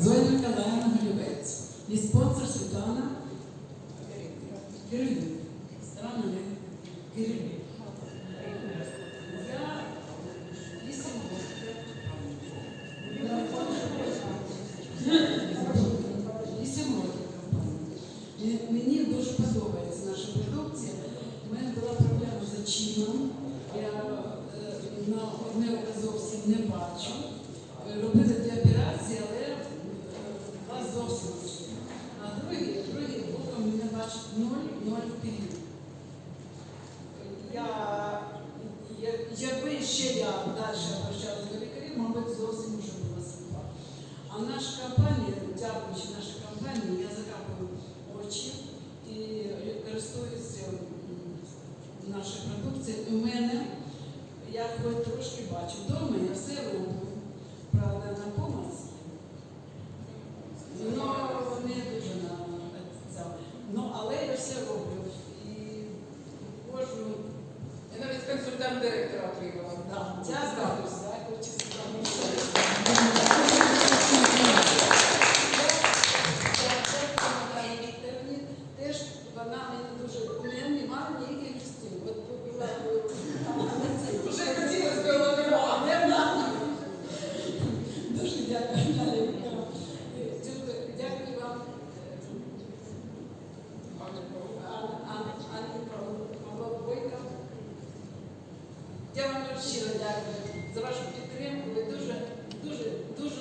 Зоя Миколаївна Голівець. І спонсор Світлана Кирилів. Странно, не? Років. Компанії. Мені дуже подобається наша продукція. У мене була проблема з очином. Я е, на одне око зовсім не бачу. Е, бачить 0-0 вперед. Я, я, якби ще я далі обращалася до лікарів, мабуть, зовсім вже була сліпа. А наша компанія, дякуючи нашій компанії, я закапую очі і користуюся нашою продукцією. У мене я хоч трошки бачу. Вдома я все роблю на помаці. Ну, не дуже на це. Ну, але я все роблю. І кожну Я навіть консультант директора отримала. Да, Це дякую. статус. Теж вона мені дуже у мене немає ніяких частин. От була Вже хотілося б ловила. Дуже дякую, Наталя Вікторовна. Дуже Дякую вам, Анні Бойко. Я вам дуже щиро дякую за вашу підтримку. Ви дуже, дуже, дуже,